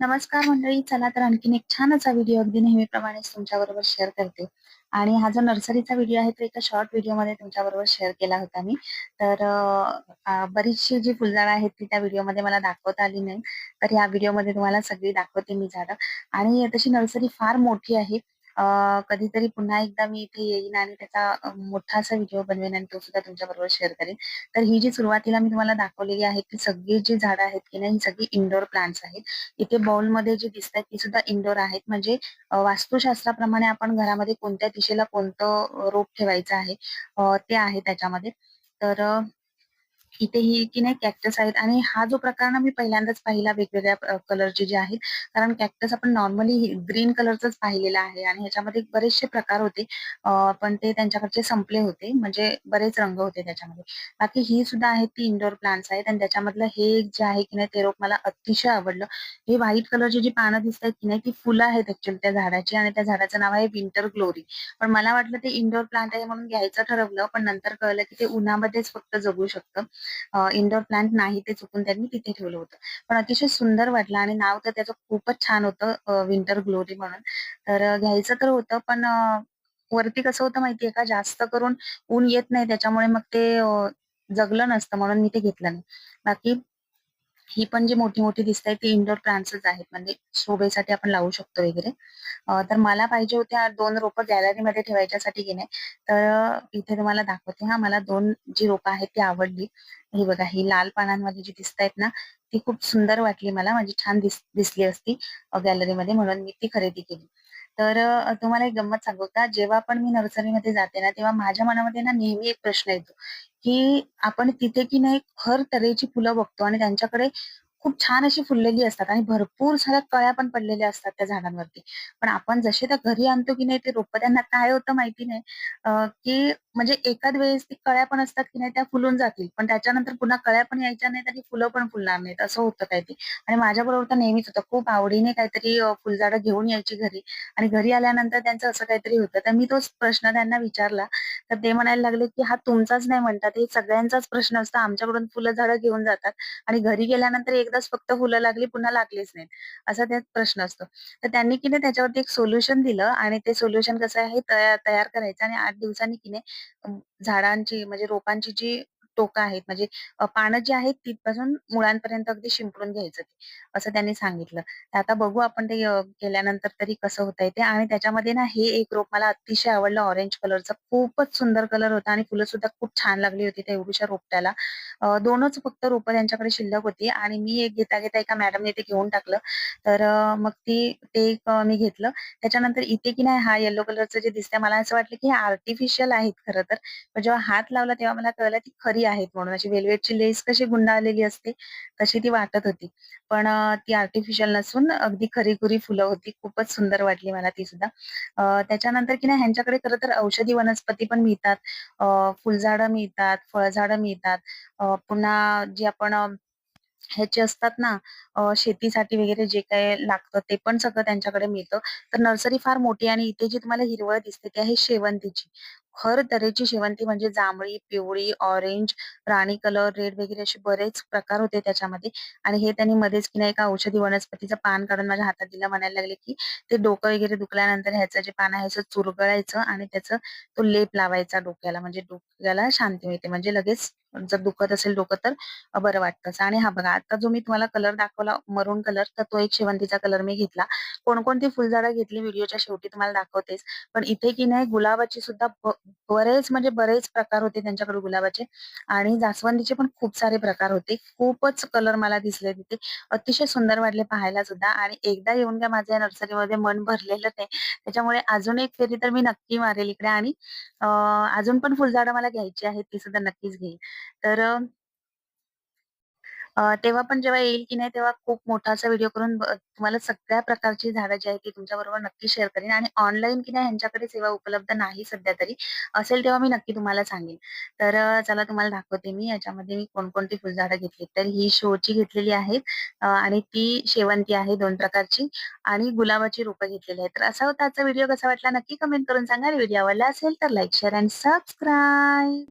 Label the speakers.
Speaker 1: नमस्कार मंडळी. चला तर आणखीन एक छान असा व्हिडिओ अगदी नेहमीप्रमाणेच तुमच्याबरोबर शेअर करते. आणि हा जो नर्सरीचा व्हिडिओ आहे तो एका शॉर्ट व्हिडिओमध्ये तुमच्याबरोबर शेअर केला होता मी. तर बरीचशी जी फुलझाडं आहेत ती त्या व्हिडिओमध्ये मला दाखवता आली नाही. तर या व्हिडिओमध्ये तुम्हाला सगळी दाखवते मी झाडं. आणि तशी नर्सरी फार मोठी आहे. अ, कधीतरी पुन्हा एकदा मी इथे येईन आणि त्याचा मोठा असा व्हिडिओ बनवेन आणि तो सुद्धा तुमच्याबरोबर शेअर करेन. तर ही जी सुरुवातीला मी तुम्हाला दाखवलेली आहे की सगळी जी झाडं आहेत की नाही, ही सगळी इंडोर प्लांट्स आहेत. इथे बाउलमध्ये जी दिसतायत ती सुद्धा इंडोर आहेत. म्हणजे वास्तुशास्त्राप्रमाणे आपण घरामध्ये कोणत्या दिशेला कोणतं रोप ठेवायचं आहे ते आहे त्याच्यामध्ये. तर इथेही ही की नाही कॅक्टस आहेत आणि हा जो प्रकार ना मी पहिल्यांदाच पाहिला वेगवेगळ्या कलरचे जे आहेत. कारण कॅक्टस आपण नॉर्मली ग्रीन कलरचाच पाहिलेलं आहे आणि ह्याच्यामध्ये बरेचसे प्रकार होते. पण ते त्यांच्याकडचे संपले होते. म्हणजे बरेच रंग होते त्याच्यामध्ये. बाकी ही सुद्धा आहेत ती इंडोर प्लांट्स आहेत आणि त्याच्यामधलं हे एक जे आहे की नाही ते रोप मला अतिशय आवडलं. हे व्हाईट कलरची जी पानं दिसतायत की नाही ती फुलं आहेत ऍक्च्युअली त्या झाडाची आणि त्या झाडाचं नाव आहे विंटर ग्लोरी. पण मला वाटलं ते इंडोर प्लांट आहे म्हणून घ्यायचं ठरवलं. पण नंतर कळलं की ते उन्हामध्येच फक्त जगू शकतं. अ, इंडोर प्लांट नाही ते चुकून त्यांनी तिथे ठेवलं होतं. पण अतिशय सुंदर वाटलं आणि नाव तर त्याचं खूपच छान होतं विंटर ग्लोरी म्हणून. तर घ्यायचं तर होतं पण वरती कसं होतं माहितीये का जास्त करून ऊन येत नाही त्याच्यामुळे मग ते जगलं नसतं म्हणून मी ते घेतलं नाही. बाकी ही पण जी मोठी-मोठी दिसतायत ती इंडोर प्लांट्सच आहेत. म्हणजे शोभेसाठी आपण लावू शकतो वगैरे. तर मला पाहिजे होत्या दोन रोपं गॅलरीमध्ये ठेवायच्यासाठी की नाही, तर इथे तुम्हाला दाखवते हा मला दोन जी रोपं आहेत ती आवडली. ही बघा ही लाल पानांमध्ये जी दिसतायत ना, ती खूप सुंदर वाटली मला. म्हणजे छान दिस दिसली असती गॅलरीमध्ये म्हणून मी ती खरेदी केली. तर तुम्हाला एक गंमत सांगू का? जेव्हा पण मी नर्सरीमध्ये जाते ना, तेव्हा माझ्या मनामध्ये ना नेहमी एक प्रश्न येतो, की आपण तिथे की नाही हर तऱ्हेची फुलं बघतो आणि त्यांच्याकडे खूप छान अशी फुललेली असतात आणि भरपूर साऱ्या कळ्या पण पडलेल्या असतात त्या झाडांवरती. पण आपण जसे त्या घरी आणतो की नाही ते रोपं त्यांना काय होतं माहिती नाही की म्हणजे एकाच वेळेस ती कळ्या पण असतात की नाही त्या फुलून जातील. पण त्याच्यानंतर पुन्हा कळ्या पण यायच्या नाहीत आणि फुलं पण फुलणार नाहीत असं होतं काय ते. आणि माझ्याबरोबर तर नेहमीच होतं. खूप आवडीने काहीतरी फुलझाडं घेऊन यायची घरी आणि घरी आल्यानंतर त्यांचं असं काहीतरी होतं. तर मी तोच प्रश्न त्यांना विचारला. तर ते म्हणायला लागले, की "हा तुमचाच नाही म्हणतात, हे सगळ्यांचाच प्रश्न असतो. आमच्याकडून फुलं झाडं घेऊन जातात आणि घरी गेल्यानंतर एक एकदाच फक्त फुलं लागली, पुन्हा लागलीच नाही असा त्यात प्रश्न असतो. तर त्यांनी की नाही त्याच्यावरती एक सोल्युशन दिलं आणि ते सोल्युशन कसं आहे तयार तयार करायचं आणि आठ दिवसांनी की नाही झाडांची म्हणजे रोपांची जी टोकं आहेत म्हणजे पानं जी आहेत तिथपासून मुळांपर्यंत अगदी शिंपडून घ्यायचं ते, असं त्यांनी सांगितलं. तर आता बघू आपण ते केल्यानंतर तरी कसं होतंय ते आणि त्याच्यामध्ये ना हे एक रोप मला अतिशय आवडलं ऑरेंज कलरचा खूपच सुंदर कलर होता आणि फुलं सुद्धा खूप छान लागली होती त्या एवढ्याशा रोपट्याला. दोनच फक्त रोपं त्यांच्याकडे शिल्लक होती आणि मी एक घेता-घेता एका मॅडमने ते घेऊन टाकलं. तर मग ती ते एक मी घेतलं. त्याच्यानंतर इथे की नाही हा येलो कलरचं जे दिसतंय मला असं वाटलं की हे आर्टिफिशियल आहेत खरं तर. जेव्हा हात लावला तेव्हा मला कळलं ती खरी आहेत म्हणून. अशी वेलवेटची लेस कशी गुंडाळलेली असते, तशी ती वाटत होती. पण ती आर्टिफिशियल नसून अगदी खरीखुरी फुलं होती. खूपच सुंदर वाटली मला ती सुद्धा. त्याच्यानंतर की नाही ह्यांच्याकडे खरं तर औषधी वनस्पती पण मिळतात. फुलझाडं मिळतात, फळझाडं मिळतात. पुन्हा जी आपण ह्याचे असतात ना शेतीसाठी वगैरे जे काही लागतं ते पण सगळं त्यांच्याकडे मिळतं. तर नर्सरी फार मोठी आणि इथे जी तुम्हाला हिरवळ दिसते ती आहे शेवंतीची. हर तऱ्हेची शेवंती म्हणजे जांभळी, पिवळी, ऑरेंज, राणी कलर, रेड वगैरे असे बरेच प्रकार होते त्याच्यामध्ये आणि हे त्यांनी मध्येच की नाही एका औषधी वनस्पतीचं पान काढून माझ्या हातात दिलं. म्हणायला लागले, की "ते डोकं वगैरे दुखल्यानंतर ह्याचं जे पान आहे असं चुरगळायचं आणि त्याचं तो लेप लावायचा डोक्याला म्हणजे डोक्याला शांती मिळते. म्हणजे लगेच जर दुखत असेल डोकं तर बरं वाटतं असं." आणि हा बघा आता जो मी तुम्हाला कलर दाखवला मरून कलर तर तो एक शेवंतीचा कलर मी घेतला. कोणकोणती फुलझाडं घेतली व्हिडिओच्या शेवटी तुम्हाला दाखवतेच. पण इथे की नाही गुलाबाची सुद्धा बरेच म्हणजे बरेच प्रकार होते त्यांच्याकडे गुलाबाचे आणि जास्वंदीचे पण खूप सारे प्रकार होते. खूपच कलर मला दिसले तिथे. अतिशय सुंदर वाटले पाहायला सुद्धा आणि एकदा येऊन काय माझ्या या नर्सरीमध्ये मन भरलेलं नाही. त्याच्यामुळे अजून एक फेरी तर मी नक्की मारेल इकडे आणि अजून पण फुलझाडं मला घ्यायची आहेत, ती सुद्धा नक्कीच घेईल तर तेव्हा पण जेव्हा येईल की नाही तेव्हा खूप मोठा असा व्हिडिओ करून तुम्हाला सगळ्या प्रकारची झाडं जी आहेत ती तुमच्या बरोबर नक्की शेअर करेन आणि ऑनलाईन की नाही ह्यांच्याकडे सेवा उपलब्ध नाही सध्या तरी. असेल तेव्हा मी नक्की तुम्हाला सांगेन. तर चला तुम्हाला दाखवते मी याच्यामध्ये मी कोणकोणती फुलझाडं घेतली. तर ही शोची घेतलेली आहेत आणि ती शेवंती आहे दोन प्रकारची आणि गुलाबाची रोपं घेतलेली आहेत. तर असा होता आजचा व्हिडिओ कसा वाटला नक्की कमेंट करून सांगा व्हिडिओ आवडला असेल तर लाईक, शेअर अँड सबस्क्राईब.